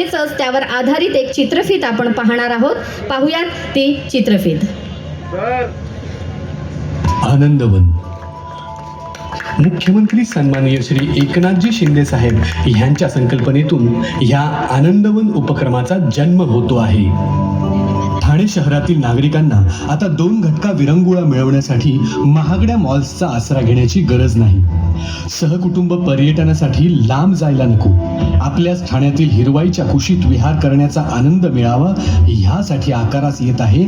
त्यावर आधारित एक चित्रफित आपण पाहणार आहोत. पाहुयात ती चित्रफित. आनंदवन. मुख्यमंत्री सन्माननीय श्री एकनाथजी शिंदे साहेब ह्यांच्या संकल्पनेतून ह्या आनंदवन उपक्रमाचा जन्म होतो आहे. ठाणे शहरातील नागरिकांना आता दोन घटका विरंगुळा मिळवण्यासाठी महागड्या मॉल्सचा आसरा घेण्याची गरज नाही. सहकुटुंब पर्यटनासाठी लांब जायला नको. आपल्याच ठाण्यातील हिरवाईच्या कुशीत विहार करण्याचा आनंद मिळावा ह्यासाठी आकारास येत आहे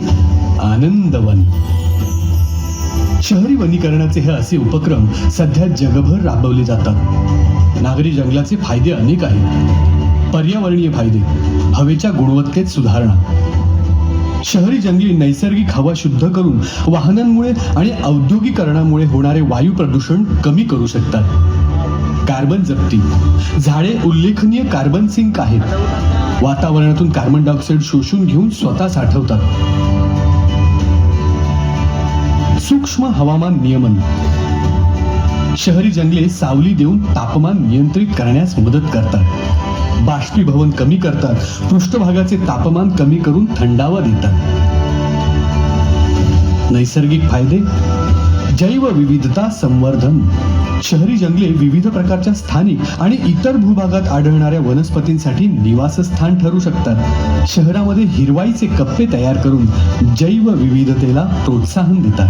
आनंदवन. शहरी वनीकरणाचे हे असे उपक्रम सध्या जगभर राबवले जातात. नागरी जंगलाचे फायदे अनेक आहेत. पर्यावरणीय फायदे हवेच्या गुणवत्तेत सुधारणा शहरी जंगली नैसर्गिक हवा शुद्ध करून वाहनांमुळे आणि औद्योगिकरणामुळे होणारे वायू प्रदूषण कमी करू शकतात. कार्बन जप्ती. झाडे उल्लेखनीय कार्बन सिंक आहेत. वातावरणातून कार्बन डायऑक्साईड शोषून घेऊन स्वतः साठवतात. सूक्ष्म हवामान नियमन. शहरी जंगले सावली देऊन तापमान नियंत्रित करण्यास मदत करतात. बाष्पीभवन कमी करतात. पृष्ठभागाचे तापमान कमी करून थंडावा देतात. नैसर्गिक फायदे? जैव विविधता संवर्धन. शहरी जंगले विविध प्रकारच्या स्थानिक आणि इतर भूभागात आढळणाऱ्या वनस्पतींसाठी निवासस्थान ठरू शकतात. शहरामध्ये हिरवाईचे कप्पे तयार करून जैव विविधतेला प्रोत्साहन देतात.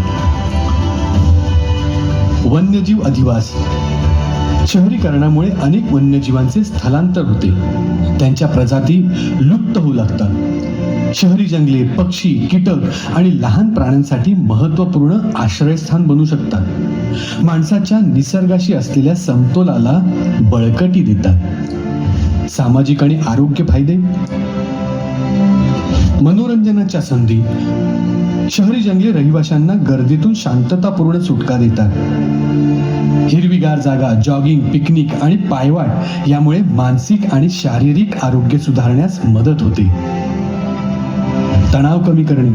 वन्यजीव अधिवास. शहरीकरणामुळे अनेक वन्यजीवांचे स्थलांतर होते. त्यांच्या प्रजाती लुप्त होऊ लागतात. शहरी जंगले पक्षी कीटक आणि लहान प्राण्यांसाठी महत्त्वपूर्ण आश्रयस्थान बनू शकतात. माणसाच्या निसर्गाशी असलेल्या समतोलाला बळकटी देतात. सामाजिक आणि आरोग्य फायदे? मनोरंजनाच्या संधी? शहरी जंगले रहिवाशांना गर्दीतून शांततापूर्ण सुटका देतात. हिरवीगार जागा जॉगिंग पिकनिक आणि पायवाट यामुळे मानसिक आणि शारीरिक आरोग्य सुधारण्यास मदत होते. तणाव कमी करणे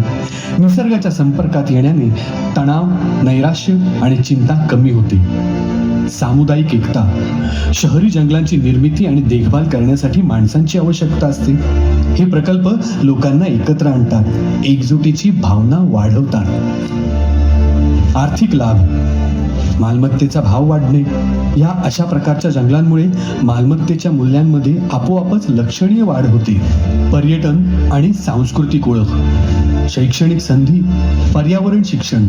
निसर्गाच्या संपर्कात येण्याने तणाव नैराश्य आणि चिंता कमी होते. सामुदायिक एकता शहरी जंगलांची निर्मिती आणि देखभाल करण्यासाठी माणसांची आवश्यकता असते. हे प्रकल्प लोकांना एकत्र आणतात एकजुटीची भावना वाढवतात. आर्थिक लाभ मालमत्तेचा भाव वाढणे. या अशा प्रकारच्या जंगलांमुळे मालमत्तेच्या मूल्यांमध्ये आपोआपच लक्षणीय वाढ होते. पर्यटन आणि सांस्कृतिक ओळख. शैक्षणिक संधी पर्यावरण शिक्षण.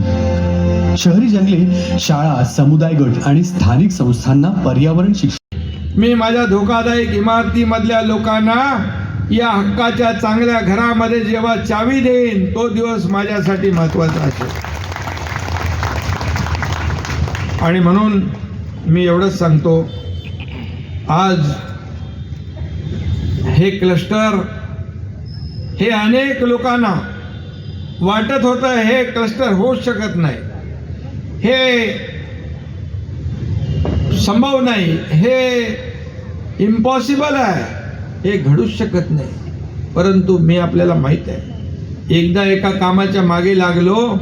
शहरी जंगले शाळा समुदाय गट आणि स्थानिक संस्थांना पर्यावरण शिक्षण. मी माझ्या धोकादायक इमारतीमधल्या लोकांना या हक्काच्या चांगल्या घरामध्ये जेव्हा चावी देईन तो दिवस माझ्यासाठी महत्त्वाचा असेल. आणि म्हणून मी एवढंच सांगतो आज हे क्लस्टर हे अनेक लोकांना वाटत होतं हे क्लस्टर होऊच शकत नाही. हे संभव नाही. हे इम्पॉसिबल आहे. हे घडूच शकत नाही. परंतु मी आपल्याला माहीत आहे एकदा एका कामाच्या मागे लागलो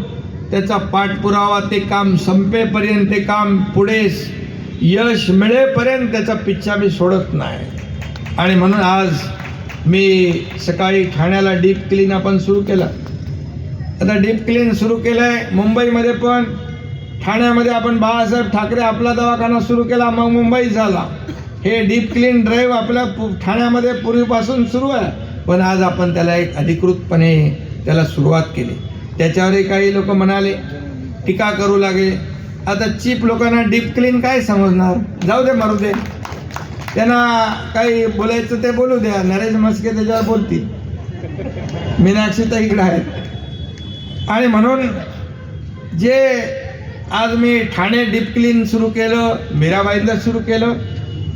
त्याचा पाठपुरावा ते काम संपेपर्यंत ते काम पुढे यश मिळेपर्यंत त्याचा पिच्छा मी सोडत नाही. आणि म्हणून आज मी सकाळी ठाण्याला डीप क्लीन आपण सुरू केलं. आता डीप क्लीन सुरू केलं आहे मुंबईमध्ये पण. ठाण्यामध्ये आपण बाळासाहेब ठाकरे आपला दवाखाना सुरू केला मग मुंबई झाला. हे डीप क्लीन ड्राईव्ह आपल्या पु- ठाण्यामध्ये पूर्वीपासून सुरू आहे. पण आज आपण त्याला एक अधिकृतपणे त्याला सुरुवात केली. त्याच्यावरही काही लोक म्हणाले टीका करू लागले आता चीप लोकांना डीप क्लीन काय समजणार? जाऊ दे मारू दे. त्यांना काही बोलायचं ते बोलू द्या. नरेश मस्के त्याच्यावर बोलतील. मीनाक्षी तर इकडं आहेत. आणि म्हणून जे आज मी ठाणे डीप क्लीन सुरू केलं मीराबाईला सुरू केलं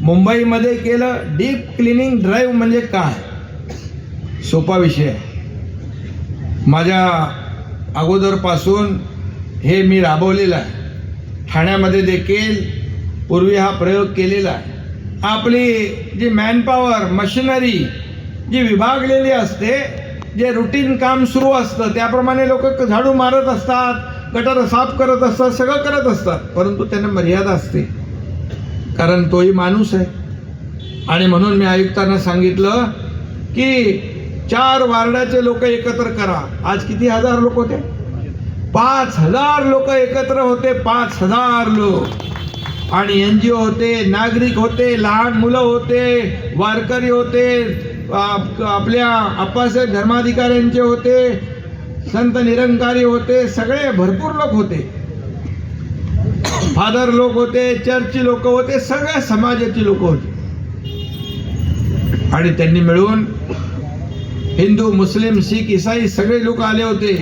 मुंबईमध्ये केलं डीप क्लिनिंग ड्राईव्ह म्हणजे काय? सोपा विषय आहे. माझ्या अगोदरपासून हे मी राबवलेलं आहे. ठाण्यामध्ये देखील पूर्वी हा प्रयोग केलेला आहे. आपली जी मॅनपॉवर मशिनरी जी विभागलेली असते जे रुटीन काम सुरू असतं त्याप्रमाणे लोक झाडू मारत असतात गटर साफ करत असतात सगळं करत असतात परंतु त्यांना मर्यादा असते. कारण तोही माणूस आहे. आणि म्हणून मी आयुक्तांना सांगितलं की चार वार्डाचे लोक एकत्र करा. आज किती हजार लोक होते? पाच हजार लोक एकत्र होते पाच हजार लोक. आणि एन जी ओ होते नागरिक होते लहान मुलं होते वारकरी होते आप- आपल्या आप्पासाहेब धर्माधिकाऱ्यांचे होते संत निरंकारी होते सगळे भरपूर लोक होते. फादर लोक होते चर्चची लोक होते सगळ्या समाजाची लोक होती. आणि त्यांनी मिळून हिंदू मुस्लिम शीख इसाई सगळे लोक आले होते.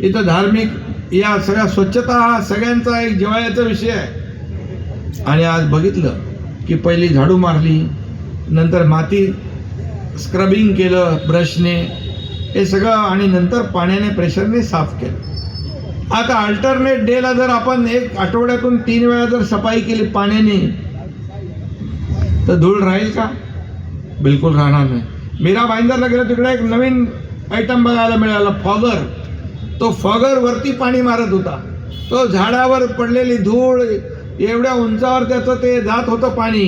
इथं धार्मिक या सगळ्या स्वच्छता हा सगळ्यांचा एक जिवाळ्याचा विषय आहे. आणि आज बघितलं की पहिली झाडू मारली नंतर माती स्क्रबिंग केलं ब्रशने हे सगळं आणि नंतर पाण्याने प्रेशरने साफ केलं. आता अल्टरनेट डेला जर आपण एक आठवड्यातून तीन वेळा जर सफाई केली पाण्याने तर धूळ राहील का? बिलकुल राहणार नाही. मीरा भाईंदरला गेलं तिकडे एक नवीन आयटम बघायला मिळाला फॉगर. तो फॉगर वरती पाणी मारत होता. तो झाडावर पडलेली धूळ एवढ्या उंचावर त्याचं ते जात होतं पाणी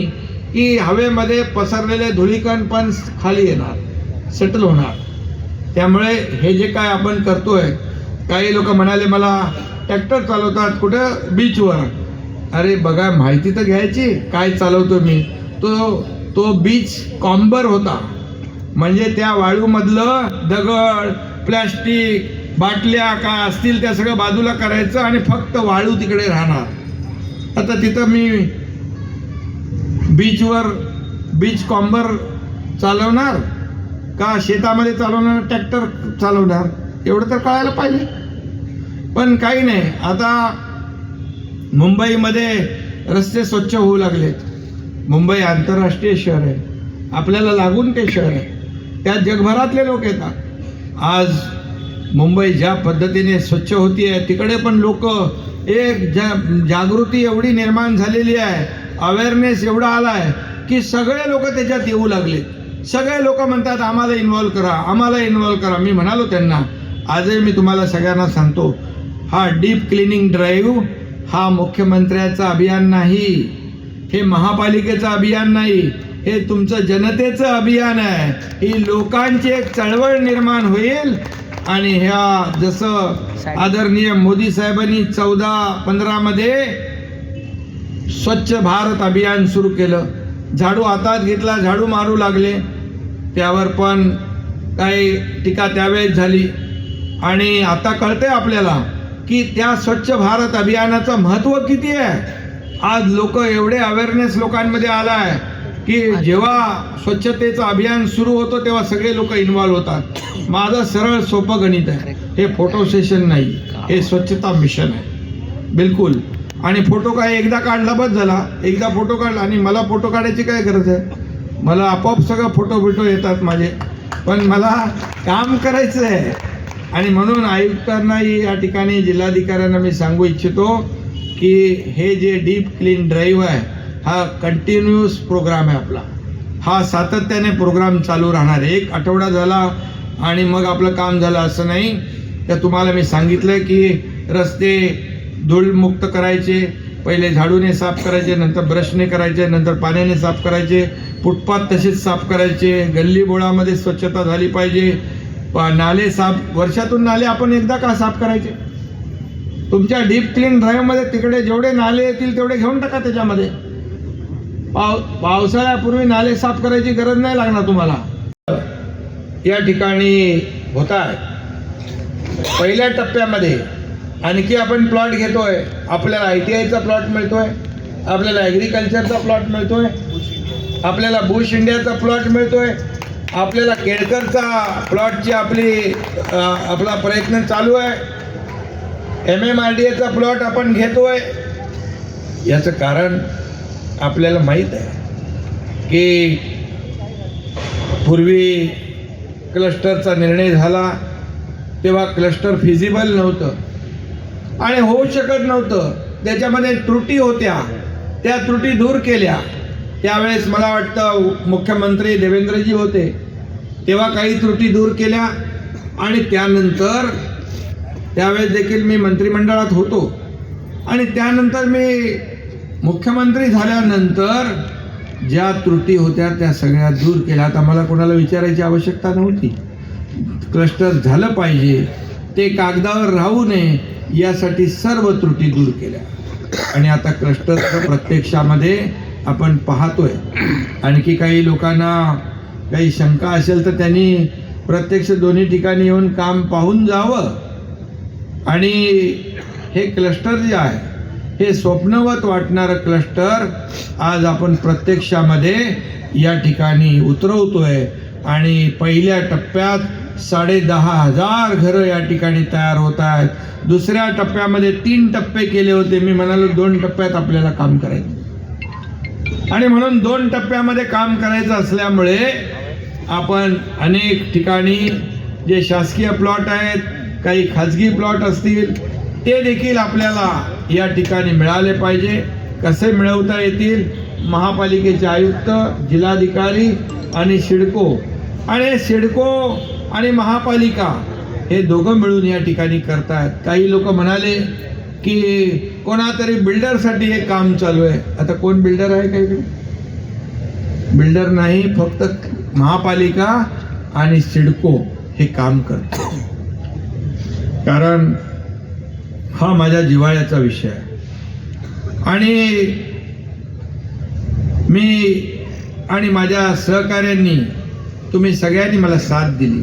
की हवेमध्ये पसरलेले धुळीकण पण खाली येणार सेटल होणार. त्यामुळे हे जे काय आपण करतोय काही लोक म्हणाले मला ट्रॅक्टर चालवतात कुठं? बीचवर अरे बघा माहिती तर घ्यायची काय चालवतो मी? तो तो बीच कॉम्बर होता. म्हणजे त्या वाळूमधलं दगड प्लॅस्टिक बाटल्या काय असतील त्या सगळं बाजूला करायचं आणि फक्त वाळू तिकडे राहणार. आता तिथं मी बीचवर बीच कॉम्बर चालवणार का शेतामध्ये चालवणार ट्रॅक्टर चालवणार? एवढं तर कळायला पाहिजे. पण काही नाही. आता मुंबईमध्ये रस्ते स्वच्छ होऊ लागलेत. मुंबई आंतरराष्ट्रीय शहर आहे. आपल्याला लागून ते शहर आहे. त्यात जगभरातले लोक येतात. आज मुंबई ज्या पद्धतीने स्वच्छ होती आहे तिकडे पण लोक एक जा जागृती एवढी निर्माण झालेली आहे अवेअरनेस एवढा आला आहे की सगळे लोक त्याच्यात येऊ लागले सगळे लोक म्हणतात आम्हाला इन्व्हॉल्व करा आम्हाला इन्व्हॉल्व करा. मी म्हणालो त्यांना आजही मी तुम्हाला सगळ्यांना सांगतो हा डीप क्लिनिंग ड्राईव्ह हा मुख्यमंत्र्याचा अभियान नाही हे महापालिकेचं अभियान नाही हे तुमचं जनतेचं अभियान आहे. ही लोकांची एक चळवळ निर्माण होईल. आणि ह्या जसं आदरणीय मोदी साहेबांनी चौदा पंधरामध्ये स्वच्छ भारत अभियान सुरू केलं. झाडू हातात घेतला झाडू मारू लागले. त्यावर पण काही टीका त्यावेळेस झाली. आणि आता कळतंय आपल्याला की त्या स्वच्छ भारत अभियानाचं महत्त्व किती आहे? आज लोक एवढे अवेअरनेस लोकांमध्ये आला आहे की जेव्हा स्वच्छतेचं अभियान सुरू होतं तेव्हा सगळे लोक इन्व्हॉल्व होतात. माझं सरळ सोपं गणित आहे. हे फोटो सेशन नाही. हे स्वच्छता मिशन आहे. बिलकुल. आणि फोटो काय एकदा काढला बस झाला. एकदा फोटो काढला आणि मला फोटो काढायची काय गरज आहे? मला आपोआप सगळं फोटो बिटो येतात माझे. पण मला काम करायचं आहे. आणि म्हणून आयुक्तांनाही या ठिकाणी जिल्हाधिकाऱ्यांना मी सांगू इच्छितो की हे जे डीप क्लीन ड्राईव्ह आहे हा कंटिन्युअस प्रोग्राम आहे आपला. हा सातत्याने प्रोग्राम चालू राहणार आहे. एक आठवडा झाला आणि मग आपलं काम झालं असं नाही. तर तुम्हाला मी सांगितलं की रस्ते धूळमुक्त करायचे पहिले झाडूने साफ करायचे नंतर ब्रशने करायचे नंतर पाण्याने साफ करायचे फुटपाथ तसेच साफ करायचे गल्ली बोळामध्ये स्वच्छता झाली पाहिजे. प- नाले साफ वर्षातून नाले आपण एकदा का साफ करायचे? तुमच्या डीप क्लीन ड्राईव्हमध्ये तिकडे जेवढे नाले येतील तेवढे घेऊन टाका त्याच्यामध्ये. पाव पावसाळ्यापूर्वी नाले साफ करायची गरज नाही लागणार तुम्हाला. या ठिकाणी होत आहे पहिल्या टप्प्यामध्ये आणखी आपण प्लॉट घेतोय. आपल्याला आय टी आयचा प्लॉट मिळतोय. आपल्याला ॲग्रिकल्चरचा प्लॉट मिळतोय. आपल्याला बुश इंडियाचा प्लॉट मिळतोय. आपल्याला केळकरचा प्लॉटची आपली आपला प्रयत्न चालू आहे. एम एम आर डी एचा प्लॉट आपण घेतोय. याचं कारण आपल्याला माहीत आहे की पूर्वी क्लस्टरचा निर्णय झाला तेव्हा क्लस्टर फिजिबल नव्हतं. आणि होऊ शकत नव्हतं. त्याच्यामध्ये त्रुटी होत्या. त्या त्रुटी दूर केल्या. त्यावेळेस मला वाटतं मुख्यमंत्री देवेंद्रजी होते. तेव्हा काही त्रुटी दूर केल्या. आणि त्यानंतर त्यावेळेस देखील मी मंत्रिमंडळात होतो. आणि त्यानंतर मी मुख्यमंत्री झाल्यानंतर ज्या त्रुटी होत्या त्या सगळ्या दूर केल्या. आता मला कोणाला विचारायची आवश्यकता नव्हती. क्लस्टर झालं पाहिजे. ते कागदावर राहू नये यासाठी सर्व त्रुटी दूर केल्या. आणि आता क्लस्टर प्रत्यक्षामध्ये आपण पाहतोय. आणखी काही लोकांना काही शंका असेल तर त्यांनी प्रत्यक्ष दोन्ही ठिकाणी येऊन काम पाहून जावं. आणि हे क्लस्टर जे आहे हे स्वप्नवत वाटणारं क्लस्टर आज आपण प्रत्यक्षामध्ये या ठिकाणी उतरवतोय. आणि पहिल्या टप्प्यात साडे दहा हजार घरं या ठिकाणी तयार होत आहेत. दुसऱ्या टप्प्यामध्ये तीन टप्पे केले होते. मी म्हणालो दोन टप्प्यात आपल्याला काम करायचं. आणि म्हणून दोन टप्प्यामध्ये काम करायचं असल्यामुळे आपण अनेक ठिकाणी जे शासकीय प्लॉट आहेत काही खाजगी प्लॉट असतील ते देखील आपल्याला या ठिकाणी मिळाले पाहिजे. कसे मिळवता येतील? महापालिकेचे आयुक्त जिल्हाधिकारी आणि सिडको आणि शिडको सिडको आणि महापालिका हे दोघं मिळून या ठिकाणी करतायत. काही लोक म्हणाले की कोणातरी बिल्डरसाठी हे काम चालू आहे. आता कोण बिल्डर आहे काही बिल्डर नाही फक्त महापालिका आणि सिडको हे काम करते कारण हा माझ्या जिव्हाळ्याचा विषय आहे. आणि मी आणि माझ्या सहकाऱ्यांनी तुम्ही सगळ्यांनी मला साथ दिली.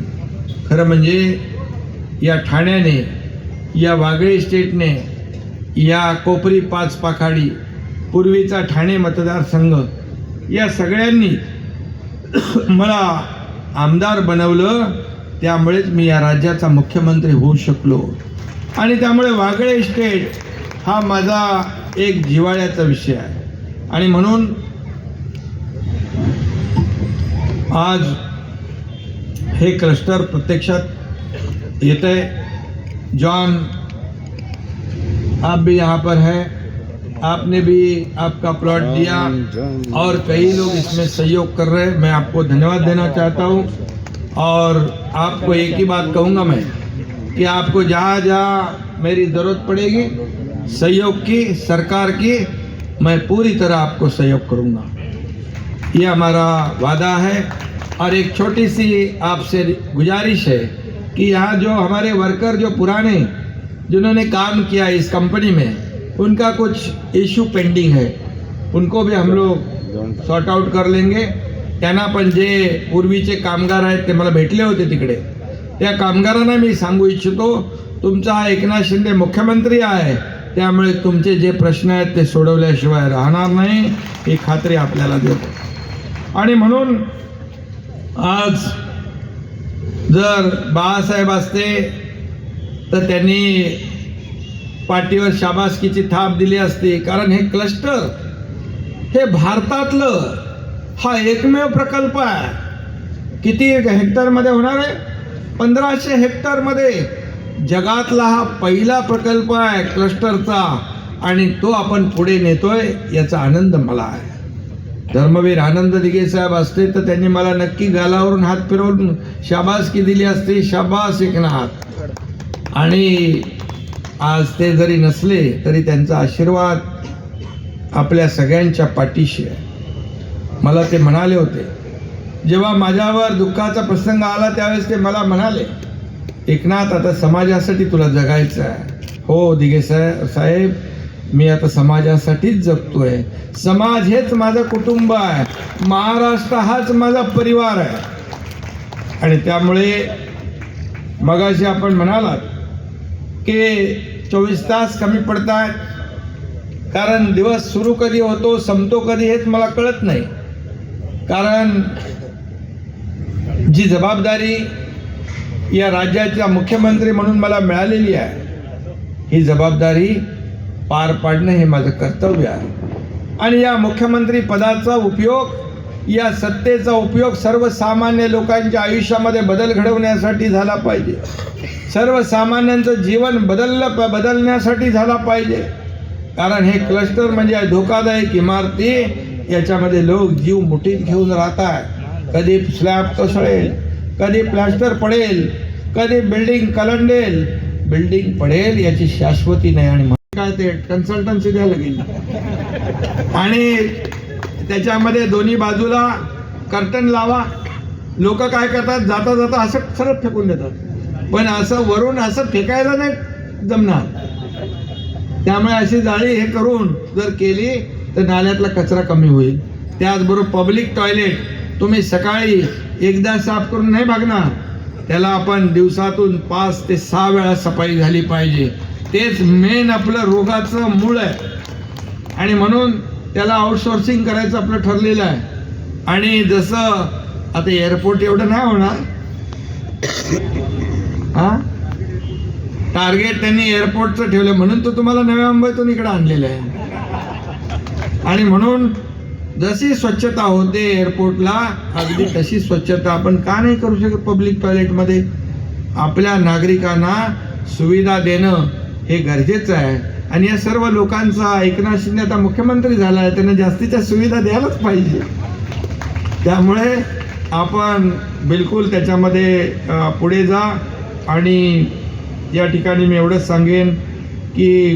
खरं म्हणजे या ठाण्याने या वागळे स्टेटने या कोपरी पाच पाखाडी पूर्वीचा ठाणे मतदारसंघ या सगळ्यांनी मला आमदार बनवलं. त्यामुळेच मी या राज्याचा मुख्यमंत्री होऊ शकलो. आणि त्यामुळे वागळे स्टेट हा माझा एक जिव्हाळ्याचा विषय आहे. आणि म्हणून आज हे क्लस्टर प्रत्यक्षात येत है जॉन आप भी यहाँ पर है. आपने भी आपका प्लॉट दिया. और कई लोग इसमें सहयोग कर रहे हैं. मैं आपको धन्यवाद देना चाहता हूँ. और आपको एक ही बात कहूँगा मैं. कि आपको जहाँ जहाँ मेरी ज़रूरत पड़ेगी, सहयोग की, सरकार की, मैं पूरी तरह आपको सहयोग करूँगा। ये हमारा वादा है और एक छोटी सी आपसे गुजारिश है कि यहाँ जो हमारे वर्कर जो पुराने, जिन्होंने काम किया इस कंपनी में, उनका कुछ इशू पेंडिंग है। उनको भी हम लोग सॉर्ट आउट कर लेंगे। त्यांना पण जे पूर्वीचे कामगार आहेत ते मला भेटले होते तिकडे। त्या कामगारांना मी सांगू इच्छितो तुमचा हा एकनाथ शिंदे मुख्यमंत्री आहे त्यामुळे तुमचे जे प्रश्न आहेत ते सोडवल्याशिवाय राहणार नाही ही खात्री आपल्याला देतो. आणि म्हणून आज जर बाळासाहेब असते तर त्यांनी पाठीवर शाबासकीची थाप दिली असती कारण हे क्लस्टर हे भारतातलं हा एकमेव प्रकल्प आहे. किती हेक्टरमध्ये होणार आहे? पंधराशे हेक्टरमध्ये जगातला हा पहिला प्रकल्प आहे क्लस्टरचा. आणि तो आपण पुढे नेतोय याचा आनंद मला आहे. धर्मवीर आनंद दिघे साहेब असते तर त्यांनी मला नक्की गालावरून हात फिरवून शाबासकी दिली असती. शाबास एकनाथ. आणि आज ते जरी नसले तरी त्यांचा आशीर्वाद आपल्या सगळ्यांच्या पाठीशी आहे. मला ते म्हणाले होते जेव्हा माझ्यावर दुःखाचा प्रसंग आला त्यावेळेस ते मला म्हणाले एकनाथ आता समाजासाठी तुला जगायचं आहे. हो दिघे साहेब साहेब मी आता समाजासाठीच जगतोय. समाज हेच माझं कुटुंब आहे. महाराष्ट्र हाच माझा परिवार आहे. आणि त्यामुळे मगाशी आपण म्हणालात की चोवीस तास कमी पडत आहेत कारण दिवस सुरू कधी होतो संपतो कधी हेच मला कळत नाही. कारण जी जबाबदारी या राज्याचा मुख्यमंत्री म्हणून मला मिळालेली आहे ही जबाबदारी पार पाडणं हे माझं कर्तव्य आहे. आणि या मुख्यमंत्री पदाचा उपयोग या सत्तेचा उपयोग सर्वसामान्य लोकांच्या आयुष्यामध्ये बदल घडवण्यासाठी झाला पाहिजे. सर्वसामान्यांचं जीवन बदललं प- बदलण्यासाठी झाला पाहिजे. कारण हे क्लस्टर म्हणजे धोकादायक इमारती याच्यामध्ये लोक जीव मुठीत घेऊन राहतात कधी स्लॅब कोसळेल कधी प्लॅस्टर पडेल कधी बिल्डिंग कलंडेल. बिल्डिंग पडेल याची शाश्वती नाही आणि म्हणून काय ते कन्सल्टन्सी द्यायला गेली आणि त्याच्यामध्ये दोन्ही बाजूला कर्टन लावा. लोक काय करतात जाता जाता असं सरळ फेकून देतात. पण असं वरून असं फेकायला नाही जमणार. त्यामुळे अशी जाळी हे करून जर केली तर नाल्यातला कचरा कमी होईल. त्याचबरोबर पब्लिक टॉयलेट तुम्ही सकाळी एकदा साफ करून नाही बघणार त्याला आपण दिवसातून पाच ते सहा वेळा सफाई झाली पाहिजे. तेच मेन आपलं रोगाचं मूळ आहे. आणि म्हणून त्याला आउटसोर्सिंग करायचं आपलं ठरलेलं आहे. आणि जसं आता एअरपोर्ट एवढं नाही होणार. हा? टार्गेट त्यांनी एअरपोर्टचं ठेवलं म्हणून तो तुम्हाला नव्या मुंबईतून इकडे आणलेलं आहे. आणि म्हणून जशी स्वच्छता होते एअरपोर्टला अगदी तशी स्वच्छता आपण का नाही करू शकत पब्लिक टॉयलेटमध्ये आपल्या नागरिकांना सुविधा देणं हे गरजेचं आहे. आणि या सर्व लोकांचा एकनाथ शिंदे आता मुख्यमंत्री झाला आहे त्यांना जास्तीच्या सुविधा द्यायलाच पाहिजे. त्यामुळे आपण बिलकुल त्याच्यामध्ये पुढे जा. आणि या ठिकाणी मी एवढंच सांगेन की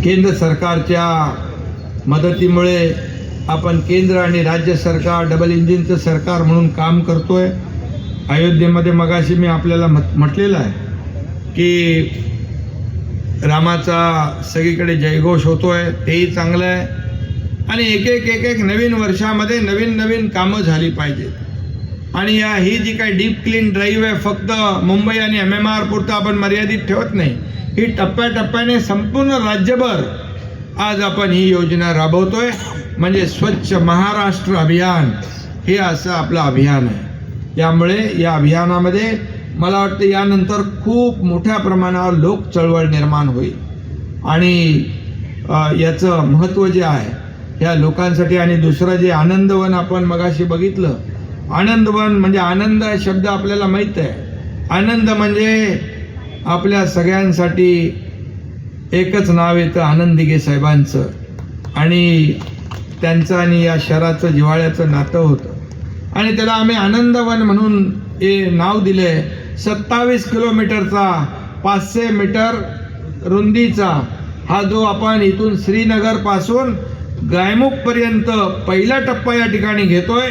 केंद्र सरकारच्या मदतीमुळे आपण केंद्र आणि राज्य सरकार डबल इंजिनचं सरकार म्हणून काम करतो आहे अयोध्येमध्ये मगाशी मी आपल्याला म्हट म्हटलेलं आहे की रामाचा सगळीकडे जयघोष होतो आहे तेही चांगलं आहे. आणि एक एक एक एक नवीन वर्षामध्ये नवीन नवीन कामं झाली पाहिजेत. आणि या ही जी काही डीप क्लीन ड्राईव्ह आहे फक्त मुंबई आणि एम एम आर पुरतं आपण मर्यादित ठेवत नाही. ही टप्प्याटप्प्याने संपूर्ण राज्यभर आज आपण ही योजना राबवतोय. म्हणजे स्वच्छ महाराष्ट्र अभियान हे असं आपलं अभियान आहे. त्यामुळे या अभियानामध्ये मला वाटतं यानंतर खूप मोठ्या प्रमाणावर लोक चळवळ निर्माण होईल. आणि याचं महत्त्व जे आहे ह्या लोकांसाठी आणि दुसरं जे आनंदवन आपण मगाशी बघितलं. आनंदवन म्हणजे आनंद शब्द आपल्याला माहीत आहे. आनंद म्हणजे आपल्या सगळ्यांसाठी एकच नाव येतं आनंदिगे साहेबांचं. आणि त्यांचं आणि या शहराचं जिव्हाळ्याचं नातं होतं. आणि त्याला आम्ही आनंदवन म्हणून हे नाव दिले. सत्तावीस किलोमीटरचा पाचशे मीटर रुंदीचा हा जो आपण इथून श्रीनगरपासून गायमुखपर्यंत पहिला टप्पा या ठिकाणी घेतोय.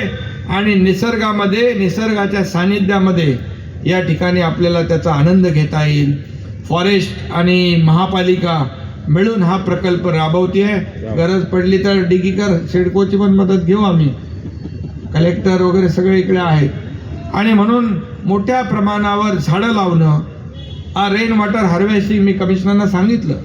आणि निसर्गामध्ये निसर्गाच्या सानिध्यामध्ये या ठिकाणी आपल्याला त्याचा आनंद घेता येईल. फॉरेस्ट आणि महापालिका मिळून हा प्रकल्प राबवते गरज पडली तर डिगीकर सिडकोची पण मदत घेऊ आम्ही. कलेक्टर वगैरे सगळे इकडे आहेत. आणि म्हणून मोठ्या प्रमाणावर झाडं लावणं रेन वॉटर हार्वेस्टिंग मी कमिशनरना सांगितलं.